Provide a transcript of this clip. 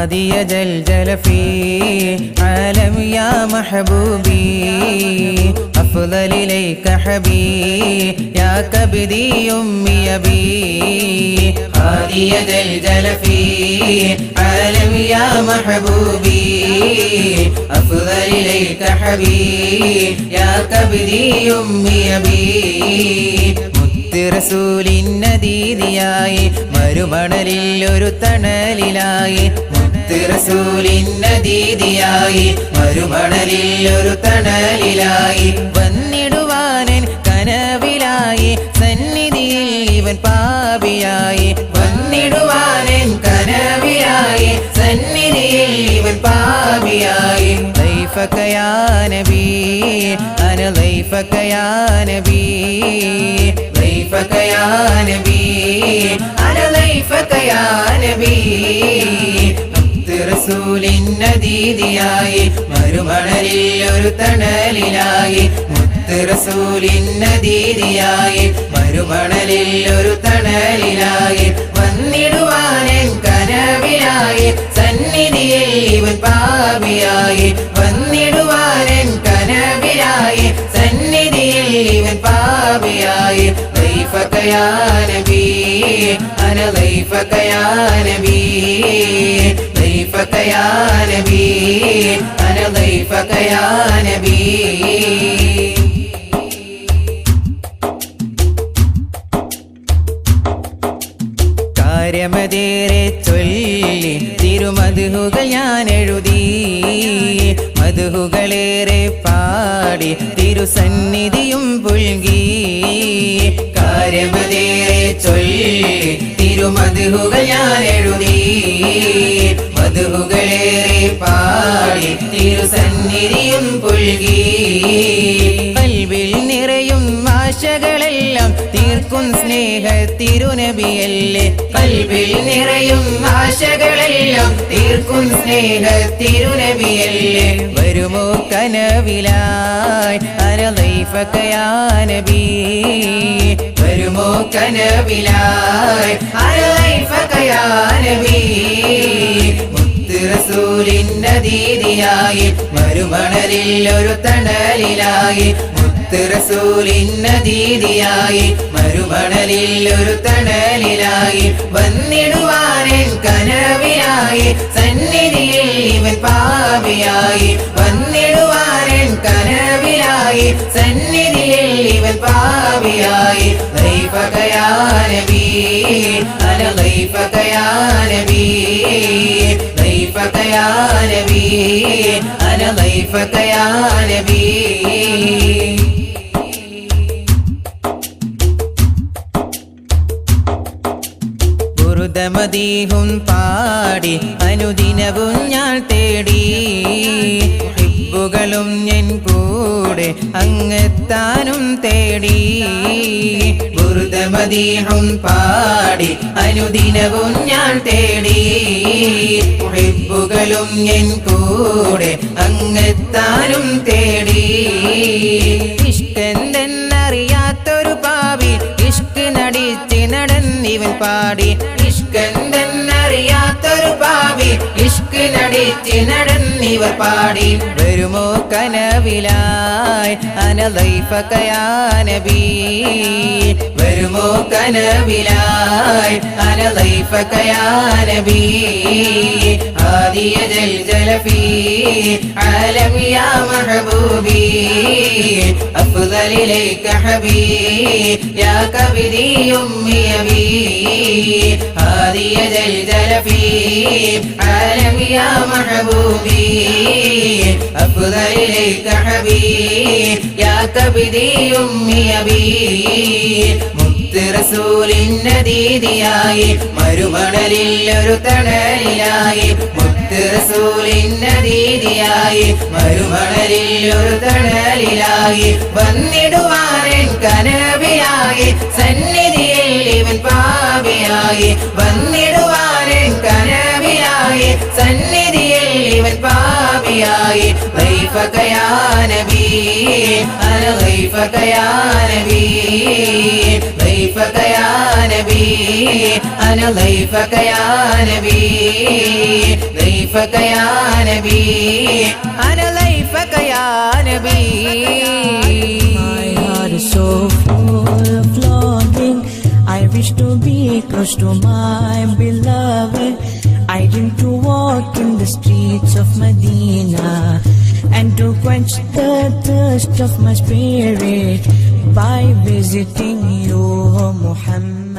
هادي جلجل في عالم يا محبوبي أفضل إليك حبي يا كبدي أمي أبي هادي جلجل في عالم يا محبوبي أفضل إليك حبي يا كبدي أمي أبي മുത്തിറസൂലിന്നദീതിയായി മരുമണലിൽ ഒരു തണലിലായി മുഹമ്മദ് മരുമണലിൽ ഒരു തണലിലായി. വന്നിടുവാനൻ കനവിലായി സന്നിധിയിൽ ഇവൻ പാപിയായി. വന്നിടുവാനൻ കനവിലായി സന്നിധിയിൽ ഇവൻ പാപിയായി. നബി അന നബി. നബി അന നബി. റസൂലിന്നദീതിയായി മരുമണലിൽ ഒരു തണലിലായി. മുത്ത് റസൂലിന്നദീതിയായി മരുമണലിൽ ഒരു തണലിലായി വന്നിടുവാനൻ കനവിലായി സന്നിധിയിൽ ഇവൻ ضيفك يا نبي أنا ضيفك يا نبي ضيفك يا نبي أنا ضيفك يا نبي കാര്യമതേറെ ചൊല്ലി തിരുമധുഹുകൾ ഞാൻ എഴുതി മധുഹുകളേറെ പാടി തിരുസന്നിധിയും പുൽകി കാര്യമതേറെ ചൊല്ലി തിരുമധുകൾ ഞാൻ എഴുതി. മധുകളേറെ പാടി തിരുസന്നിധിയും പുൽകി. തീർക്കും സ്നേഹ തിരുനബിയല്ലേ. കൽവിൽ നിറയും ആശകളെല്ലാം തീർക്കും സ്നേഹ തിരുനബിയല്ലേ. വരുമോ കനവിലായി അരലൈഫക്കയാനബി വരുമോ കനവിലായി അരലൈഫക്കയാനബി റസൂലിന്നദീതിയായി മരുമണലിൽ ഒരു തണലിലായി റസൂലിന്നദീതിയായി മരുമണലിൽ ഒരു തണലിലായി വന്നിടുവാനൻ കനവിയായി സന്നിധിയിൽ ഇവൻ പാപിയായി വന്നിടുവാനൻ കനവിലായി സന്നിധിയിൽ ഇവൻ പാപിയായി. ദൈവകയാനബി അന ദൈവകയാനബി അന ദൈവകയാനബി ബുറുദമദീഹും പാടി അനുദിനവും ഞാൻ തേടി. ഹിബുകളും എൻ കൂടെ അങ്ങെത്താനും തേടി. ബുറുദമദീഹും പാടി അനുദിനവും ഞാൻ തേടി. ഹിബുകളും എൻ കൂടെ അങ്ങെത്താനും തേടി. നടന്നിവൻ പാടി. ഇഷ്കെന്തെന്നറിയാത്തൊരു പാവി ഇഷ്ക് നടിച്ച് നടന്നിവർ പാടി. വരുമോ കനവിലായി حلمك نبلال أنا ضيفك يا نبي هذه جلجل في عالم يا محبوبي أفضل إليك حبيب يا كبدي أمي أبي هذه جلجل في عالم يا محبوبي أفضل إليك حبيب يا كبدي أمي أبي റസൂലിന്നദീതിയായി മരുമണലിൽ ഒരു തണലിലായി. മുത്ത് റസൂലിന്നദീതിയായി മരുമണലിൽ ഒരു തണലിലായി. വന്നിടുവാനൻ കനവിയായി സന്നിധിയിൽ ഇവൻ പാവിയായി വന്നിടുവാനൻ കനവിയായി സന്നിധിയിൽ ഇവൻ دنياي ضيفك يا نبي أنا ضيفك يا نبي ضيفك يا نبي أنا ضيفك يا نبي ضيفك يا نبي أنا ضيفك يا نبي streets of Medina and to quench the thirst of my spirit by visiting you, O Muhammad.